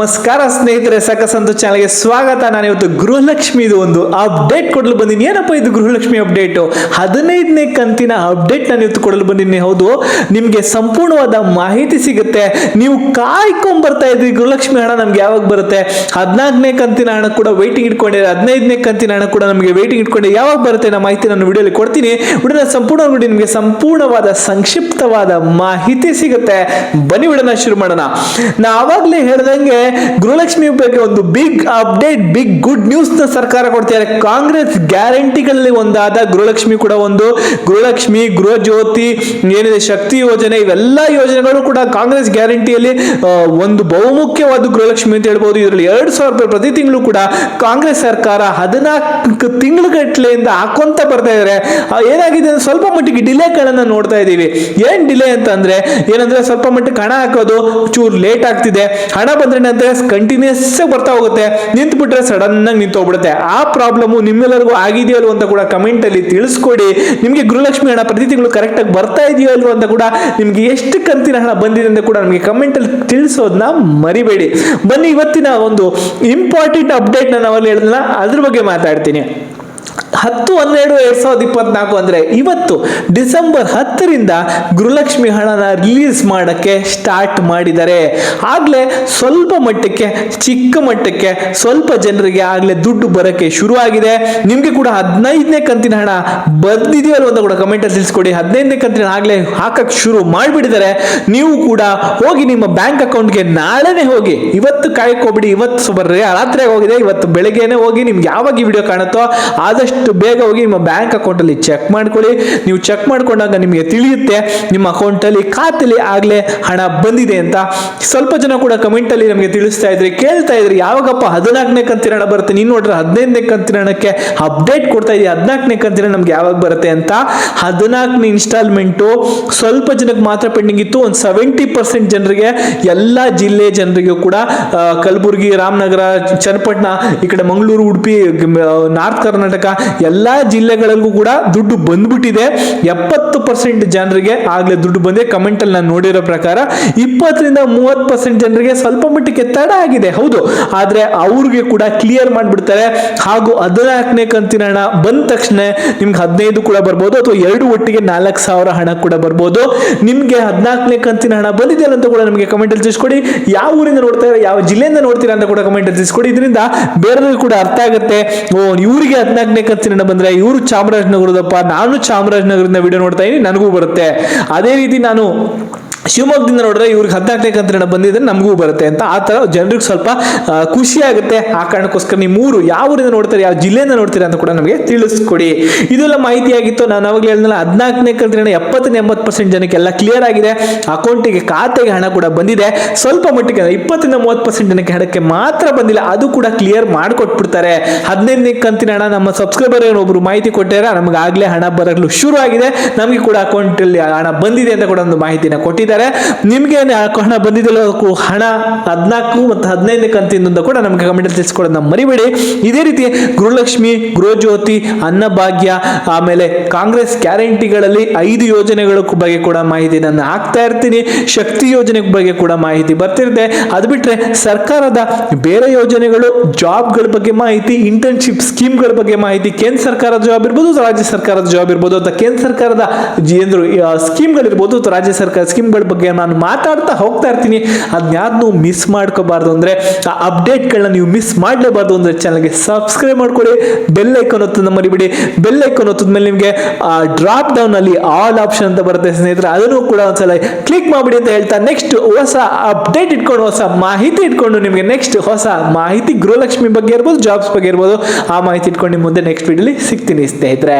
ನಮಸ್ಕಾರ ಸ್ನೇಹಿತರೆ ಸಕಸಂತು ಚಾನಲ್ಗೆ ಸ್ವಾಗತ. ನಾನು ಇವತ್ತು ಗೃಹಲಕ್ಷ್ಮಿದು ಒಂದು ಅಪ್ಡೇಟ್ ಕೊಡಲು ಬಂದಿನಿ. ಏನಪ್ಪ ಇದು ಗೃಹಲಕ್ಷ್ಮಿ ಅಪ್ಡೇಟು ಹದಿನೈದನೇ ಕಂತಿನ ಅಪ್ಡೇಟ್ ನಾನು ಇವತ್ತು ಕೊಡಲು ಬಂದಿನಿ. ಹೌದು, ನಿಮಗೆ ಸಂಪೂರ್ಣವಾದ ಮಾಹಿತಿ ಸಿಗುತ್ತೆ. ನೀವು ಕಾಯ್ಕೊಂಬರ್ತಾ ಇದ್ರಿ, ಗೃಹಲಕ್ಷ್ಮಿ ಹಣ ನಮ್ಗೆ ಯಾವಾಗ ಬರುತ್ತೆ? ಹದಿನಾಲ್ಕನೇ ಕಂತಿನ ಹಣ ಕೂಡ ವೈಟಿಂಗ್ ಇಟ್ಕೊಂಡಿದೆ ಹದಿನೈದನೇ ಕಂತಿನ ಹಣ ಕೂಡ ನಮಗೆ ವೈಟಿಂಗ್ ಇಟ್ಕೊಂಡೆ ಯಾವಾಗ ಬರುತ್ತೆ ನಮ್ಮ ಮಾಹಿತಿ ನಾನು ವಿಡಿಯೋಲಿ ಕೊಡ್ತೀನಿ. ವಿಡಿಯೋನ ಸಂಪೂರ್ಣ ನೋಡಿ, ನಿಮಗೆ ಸಂಪೂರ್ಣವಾದ ಸಂಕ್ಷಿಪ್ತವಾದ ಮಾಹಿತಿ ಸಿಗುತ್ತೆ. ಬನ್ನಿ ಉಡನ ಶುರು ಮಾಡೋಣ. ನಾ ಆವಾಗಲೇ ಹೇಳ್ದಂಗೆ ಗೃಹಲಕ್ಷ್ಮಿ ಬಗ್ಗೆ ಒಂದು ಬಿಗ್ ಅಪ್ಡೇಟ್ ಬಿಗ್ ಗುಡ್ ನ್ಯೂಸ್ನ ಸರ್ಕಾರ ಕೊಡ್ತಿದ್ದಾರೆ. ಕಾಂಗ್ರೆಸ್ ಗ್ಯಾರಂಟಿಗಳಲ್ಲಿ ಒಂದಾದ ಗೃಹಲಕ್ಷ್ಮಿ ಕೂಡ ಒಂದು. ಗೃಹಲಕ್ಷ್ಮಿ ಗೃಹ ಜ್ಯೋತಿ ಏನಿದೆ, ಶಕ್ತಿ ಯೋಜನೆ, ಇವೆಲ್ಲ ಯೋಜನೆಗಳು ಕೂಡ ಕಾಂಗ್ರೆಸ್ ಗ್ಯಾರಂಟಿಯಲ್ಲಿ ಒಂದು ಬಹುಮುಖ್ಯವಾದ ಗೃಹಲಕ್ಷ್ಮಿ ಅಂತ ಹೇಳ್ಬೋದು. ಇದರಲ್ಲಿ ಎರಡು ಸಾವಿರ ರೂಪಾಯಿ ಪ್ರತಿ ತಿಂಗಳು ಕೂಡ ಕಾಂಗ್ರೆಸ್ ಸರ್ಕಾರ ಹದಿನಾಲ್ಕು ತಿಂಗಳುಗಟ್ಟಲೆಯಿಂದ ಹಾಕೊಂತ ಬರ್ತಾ ಇದ್ದಾರೆ ಏನಾಗಿದೆ ಸ್ವಲ್ಪ ಮಟ್ಟಿಗೆ ಡಿಲೇಗಳನ್ನು ನೋಡ್ತಾ ಇದ್ದೀವಿ. ಏನ್ ಡಿಲೇ ಅಂತ ಅಂದ್ರೆ ಏನಂದ್ರೆ ಸ್ವಲ್ಪ ಮಟ್ಟಿಗೆ ಹಣ ಹಾಕೋದು ಚೂರು ಲೇಟ್ ಆಗ್ತಿದೆ. ಹಣ ಬಂದ್ರೆ ನಂತರ ಕಂಟಿನ್ಯೂಸ್ ಬರ್ತಾ ಹೋಗುತ್ತೆ. ನಿಂತು ಬಿಟ್ರೆ ಸಡನ್ ಆಗಿ ನಿಂತು ಹೋಗ್ಬಿಡುತ್ತೆ ಆ ಪ್ರಾಬ್ಲಮ್ ನಿಮ್ಮೆಲ್ಲರಿಗೂ ಆಗಿದೆಯೋ ಅಲ್ವೋ ಅಂತ ಕೂಡ ಕಮೆಂಟ್ ಅಲ್ಲಿ ತಿಳಿಸ್ಕೊಡಿ. ನಿಮಗೆ ಗೃಹಲಕ್ಷ್ಮಿ ಹಣ ಪ್ರತಿ ತಿಂಗಳು ಕರೆಕ್ಟ್ ಆಗಿ ಬರ್ತಾ ಇದೆಯೋ ಅಲ್ವೋ ಅಂತ ಕೂಡ ನಿಮ್ಗೆ ಎಷ್ಟು ಕಂತಿನ ಹಣ ಬಂದಿದೆ ಅಂತ ಕೂಡ ನಮಗೆ ಕಮೆಂಟ್ ಅಲ್ಲಿ ತಿಳಿಸೋದನ್ನ ಮರಿಬೇಡಿ. ಬನ್ನಿ ಇವತ್ತಿನ ಒಂದು ಇಂಪಾರ್ಟೆಂಟ್ ಅಪ್ಡೇಟ್ ನಾನು ಹೇಳಿದ್ನ ಅದ್ರ ಬಗ್ಗೆ ಮಾತಾಡ್ತೀನಿ. ಹತ್ತು ಹನ್ನೆರಡು ಎರಡ್ ಸಾವಿರದ ಇಪ್ಪತ್ನಾಲ್ಕು ಅಂದ್ರೆ ಇವತ್ತು ಡಿಸೆಂಬರ್ ಹತ್ತರಿಂದ ಗೃಹಲಕ್ಷ್ಮಿ ಹಣನ ರಿಲೀಸ್ ಮಾಡಕ್ಕೆ ಸ್ಟಾರ್ಟ್ ಮಾಡಿದ್ದಾರೆ. ಆಗ್ಲೇ ಸ್ವಲ್ಪ ಮಟ್ಟಕ್ಕೆ, ಚಿಕ್ಕ ಮಟ್ಟಕ್ಕೆ ಸ್ವಲ್ಪ ಜನರಿಗೆ ಆಗ್ಲೇ ದುಡ್ಡು ಬರಕ್ಕೆ ಶುರು ಆಗಿದೆ ನಿಮ್ಗೆ ಕೂಡ ಹದಿನೈದನೇ ಕಂತಿನ ಹಣ ಬಂದಿದೆಯಲ್ಲ ಅಂತ ಕೂಡ ಕಮೆಂಟ್ ಅಲ್ಲಿ ತಿಳಿಸ್ಕೊಡಿ. ಹದಿನೈದನೇ ಕಂತಿನ ಆಗ್ಲೇ ಹಾಕಕ್ ಶುರು ಮಾಡಿಬಿಟ್ಟಿದ್ದಾರೆ. ನೀವು ಕೂಡ ಹೋಗಿ ನಿಮ್ಮ ಬ್ಯಾಂಕ್ ಅಕೌಂಟ್ಗೆ ನಾಳೆನೆ ಹೋಗಿ, ಇವತ್ತು ಕಾಯ್ಕೋಬಿಡಿ, ಇವತ್ತು ರಾತ್ರಿ ಹೋಗಿದೆ, ಇವತ್ತು ಬೆಳಗ್ಗೆನೆ ಹೋಗಿ ನಿಮ್ಗೆ ಯಾವಾಗ ಈ ವಿಡಿಯೋ ಕಾಣುತ್ತೋ ಆದಷ್ಟು ಬೇಗ ಹೋಗಿ ನಿಮ್ಮ ಬ್ಯಾಂಕ್ ಅಕೌಂಟಲ್ಲಿ ಚೆಕ್ ಮಾಡ್ಕೊಳ್ಳಿ. ನೀವು ಚೆಕ್ ಮಾಡ್ಕೊಂಡಾಗ ನಿಮಗೆ ತಿಳಿಯುತ್ತೆ, ನಿಮ್ಮ ಅಕೌಂಟಲ್ಲಿ ಖಾತೆಲಿ ಆಗಲೇ ಹಣ ಬಂದಿದೆ ಅಂತ. ಸ್ವಲ್ಪ ಜನ ಕೂಡ ಕಮೆಂಟಲ್ಲಿ ನಮಗೆ ತಿಳಿಸ್ತಾ ಇದ್ರಿ, ಕೇಳ್ತಾ ಇದ್ರಿ, ಯಾವಾಗಪ್ಪ ಹದಿನಾಲ್ಕನೇ ಕಂತಿನ ಹಣ ಬರುತ್ತೆ, ನೀನು ನೋಡ್ರೆ ಹದಿನೈದನೇ ಕಂತಿನ ಹಣಕ್ಕೆ ಅಪ್ಡೇಟ್ ಕೊಡ್ತಾ ಇದೀವಿ ಹದಿನಾಲ್ಕನೇ ಕಂತಿನ ನಮ್ಗೆ ಯಾವಾಗ ಬರುತ್ತೆ ಅಂತ. ಹದಿನಾಲ್ಕನೇ ಇನ್ಸ್ಟಾಲ್ಮೆಂಟು ಸ್ವಲ್ಪ ಜನಕ್ಕೆ ಮಾತ್ರ ಪೆಂಡಿಂಗ್ ಇತ್ತು, ಒಂದು ಸೆವೆಂಟಿ ಪರ್ಸೆಂಟ್ ಜನರಿಗೆ, ಎಲ್ಲ ಜಿಲ್ಲೆ ಜನರಿಗೂ ಕೂಡ ಕಲಬುರಗಿ, ರಾಮನಗರ, ಚನ್ನಪಟ್ಟಣ, ಈ ಕಡೆ ಮಂಗಳೂರು, ಉಡುಪಿ ನಾರ್ತ್ ಕರ್ನಾಟಕ ಎಲ್ಲ ಜಿಲ್ಲೆಗಳಲ್ಲೂ ಕೂಡ ದುಡ್ಡು ಬಂದ್ಬಿಟ್ಟಿದೆ. ಎಪ್ಪತ್ತು ಪರ್ಸೆಂಟ್ ಜನರಿಗೆ ಆಗ್ಲೇ ದುಡ್ಡು ಬಂದೆ ಕಮೆಂಟ್ ಅಲ್ಲಿ ನಾನು ನೋಡಿರೋ ಪ್ರಕಾರ ಇಪ್ಪತ್ತರಿಂದ ಮೂವತ್ತು ಪರ್ಸೆಂಟ್ ಜನರಿಗೆ ಸ್ವಲ್ಪ ಮಟ್ಟಿಗೆ ತಡ ಆಗಿದೆ. ಹೌದು. ಆದ್ರೆ ಅವ್ರಿಗೆ ಕೂಡ ಕ್ಲಿಯರ್ ಮಾಡಿಬಿಡ್ತಾರೆ. ಹಾಗೂ ಹದಿನಾಲ್ಕನೇ ಕಂತಿನ ಹಣ ಬಂದ ತಕ್ಷಣ ನಿಮ್ಗೆ ಹದಿನೈದು ಕೂಡ ಬರ್ಬೋದು. ಅಥವಾ ಎರಡು ಒಟ್ಟಿಗೆ ನಾಲ್ಕು ಸಾವಿರ ಹಣ ಕೂಡ ಬರ್ಬೋದು. ನಿಮ್ಗೆ ಹದಿನಾಲ್ಕನೇ ಕಂತಿನ ಹಣ ಬಂದಿದೆಯಲ್ಲ ಅಂತ ಕೂಡ ನಿಮಗೆ ಕಮೆಂಟ್ ಅಲ್ಲಿ ತಿಳಿಸ್ಕೊಡಿ. ಯಾವ ಊರಿಂದ ನೋಡ್ತಾ ಯಾವ ಜಿಲ್ಲೆಯಿಂದ ನೋಡ್ತೀರಾ ಅಂತ ಕೂಡ ಕಮೆಂಟ್ ಅಲ್ಲಿ ತಿಳಿಸ್ಕೊಡಿ. ಇದರಿಂದ ಬೇರೆಯವ್ರಿಗೆ ಕೂಡ ಅರ್ಥ ಆಗುತ್ತೆ. ಓ, ಇವರಿಗೆ ಹದಿನಾಲ್ಕನೇ ಕಂತಿನ ಹಣ ಬಂದ್ರೆ ಇವರು ಚಾಮರಾಜನಗರದಪ್ಪ ನಾನು ಚಾಮರಾಜನಗರದಿಂದ ವಿಡಿಯೋ ನೋಡ್ತಾ ಇದೀನಿ ನನಗೂ ಬರುತ್ತೆ. ಅದೇ ರೀತಿ ನಾನು ಶಿವಮೊಗ್ಗದಿಂದ ನೋಡಿದ್ರೆ ಇವ್ರಿಗೆ ಹದಿನಾಲ್ಕನೇ ಕಂತಿನ ಬಂದಿದ್ರೆ ನಮಗೂ ಬರುತ್ತೆ ಅಂತ ಆ ಥರ ಜನರಿಗೆ ಸ್ವಲ್ಪ ಖುಷಿ ಆಗುತ್ತೆ. ಆ ಕಾರಣಕ್ಕೋಸ್ಕರ ನೀವು ಮೂರು ಯಾವ ಊರಿಂದ ನೋಡ್ತಾರೆ, ಯಾವ ಜಿಲ್ಲೆಯಿಂದ ನೋಡ್ತೀರಾ ಅಂತ ಕೂಡ ನಮಗೆ ತಿಳಿಸ್ಕೊಡಿ. ಇದೆಲ್ಲ ಮಾಹಿತಿ ಆಗಿತ್ತು ನಾನು ಅವಾಗಲೇ ಹೇಳಿದ್ನಲ್ಲ, ಹದಿನಾಲ್ಕನೇ ಕಂತಿನ ಎಪ್ಪತ್ತನೇ ಎಂಬತ್ತು ಪರ್ಸೆಂಟ್ ಜನಕ್ಕೆಲ್ಲ ಕ್ಲಿಯರ್ ಆಗಿದೆ. ಅಕೌಂಟಿಗೆ ಖಾತೆಗೆ ಹಣ ಕೂಡ ಬಂದಿದೆ. ಸ್ವಲ್ಪ ಮಟ್ಟಿಗೆ ಇಪ್ಪತ್ತರಿಂದ ಮೂವತ್ತು ಪರ್ಸೆಂಟ್ ಜನಕ್ಕೆ ಹಣಕ್ಕೆ ಮಾತ್ರ ಬಂದಿಲ್ಲ. ಅದು ಕೂಡ ಕ್ಲಿಯರ್ ಮಾಡಿಕೊಟ್ಬಿಡ್ತಾರೆ. ಹದಿನೈದನೇ ಕಂತಿನ ಹಣ ನಮ್ಮ ಸಬ್ಸ್ಕ್ರೈಬರ್ ಒಬ್ರು ಮಾಹಿತಿ ಕೊಟ್ಟಿದ್ದಾರೆ ನಮಗೆ ಆಗ್ಲೇ ಹಣ ಬರಲು ಶುರು ಆಗಿದೆ ನಮಗೆ ಕೂಡ ಅಕೌಂಟಲ್ಲಿ ಹಣ ಬಂದಿದೆ ಅಂತ ಕೂಡ ಒಂದು ಮಾಹಿತಿನ ಕೊಟ್ಟಿದ್ದಾರೆ. ನಿಮ್ಗೆ ನಿಮಗೆ ಹಣ ಬಂದಿದ್ದಿಲ್ಲ ಹಣ ಹದಿನಾಲ್ಕು ಮತ್ತು ಹದಿನೈದನೇ ಅಂತ ಕೂಡ ನಮಗೆ ಕಮೆಂಟ್ ತಿಳಿಸ್ಕೊಡೋದನ್ನ ಮರಿಬೇಡಿ. ಇದೇ ರೀತಿ ಗೃಹಲಕ್ಷ್ಮಿ, ಗೃಹಜ್ಯೋತಿ, ಅನ್ನಭಾಗ್ಯ, ಆಮೇಲೆ ಕಾಂಗ್ರೆಸ್ ಗ್ಯಾರಂಟಿಗಳಲ್ಲಿ ಐದು ಯೋಜನೆಗಳ ಬಗ್ಗೆ ಕೂಡ ಮಾಹಿತಿ ನಾನು ಹಾಕ್ತಾ ಇರ್ತೀನಿ. ಶಕ್ತಿ ಯೋಜನೆ ಬಗ್ಗೆ ಕೂಡ ಮಾಹಿತಿ ಬರ್ತಿರುತ್ತೆ. ಅದು ಬಿಟ್ಟರೆ ಸರ್ಕಾರದ ಬೇರೆ ಯೋಜನೆಗಳು, ಜಾಬ್ಗಳ ಬಗ್ಗೆ ಮಾಹಿತಿ ಇಂಟರ್ನ್ಶಿಪ್ ಸ್ಕೀಮ್ಗಳ ಬಗ್ಗೆ ಮಾಹಿತಿ, ಕೇಂದ್ರ ಸರ್ಕಾರದ ಜಾಬ್ ಇರ್ಬೋದು ರಾಜ್ಯ ಸರ್ಕಾರದ ಜಾಬ್ ಇರ್ಬೋದು ಅಥವಾ ಕೇಂದ್ರ ಸರ್ಕಾರದ ಸ್ಕೀಮ್ಗಳಿರ್ಬೋದು ರಾಜ್ಯ ಸರ್ಕಾರ ಸ್ಕೀಮ್ಗಳ ಬಗ್ಗೆ ನಾನು ಮಾತಾಡ್ತಾ ಹೋಗ್ತಾ ಇರ್ತೀನಿ. ಅದನ್ಯಾವ್ದು ಮಿಸ್ ಮಾಡ್ಕೋಬಾರ್ದು ಅಂದ್ರೆ ಆ ಅಪ್ಡೇಟ್ಗಳನ್ನ ನೀವು ಮಿಸ್ ಮಾಡಲೇಬಾರ್ದು ಅಂದರೆ ಚಾನಲ್ಗೆ ಸಬ್ಸ್ಕ್ರೈಬ್ ಮಾಡ್ಕೊಳ್ಳಿ. ಬೆಲ್ ಐಕಾನ್ ಒತ್ತೋದನ್ನ ಮರಿಬಿಡಿ. ಬೆಲ್ ಐಕಾನ್ ಒತ್ತದ್ಮೇಲೆ ನಿಮಗೆ ಡ್ರಾಪ್ ಡೌನ್ ಅಲ್ಲಿ ಆಲ್ ಆಪ್ಷನ್ ಅಂತ ಬರುತ್ತೆ ಸ್ನೇಹಿತರೆ. ಅದನ್ನು ಕೂಡ ಒಂದ್ಸಲ ಕ್ಲಿಕ್ ಮಾಡಿಬಿಡಿ ಅಂತ ಹೇಳ್ತಾ ನೆಕ್ಸ್ಟ್ ಹೊಸ ಅಪ್ಡೇಟ್ ಇಟ್ಕೊಂಡು, ಹೊಸ ಮಾಹಿತಿ ಇಟ್ಕೊಂಡು ನಿಮಗೆ ನೆಕ್ಸ್ಟ್ ಹೊಸ ಮಾಹಿತಿ ಗೃಹಲಕ್ಷ್ಮಿ ಬಗ್ಗೆ ಇರ್ಬೋದು ಜಾಬ್ಸ್ ಬಗ್ಗೆ ಇರ್ಬೋದು, ಆ ಮಾಹಿತಿ ಇಟ್ಕೊಂಡು ನಿಮ್ಮ ಮುಂದೆ ನೆಕ್ಸ್ಟ್ ವಿಡಿಯೋಲಿ ಸಿಗ್ತೀನಿ ಸ್ನೇಹಿತರೆ.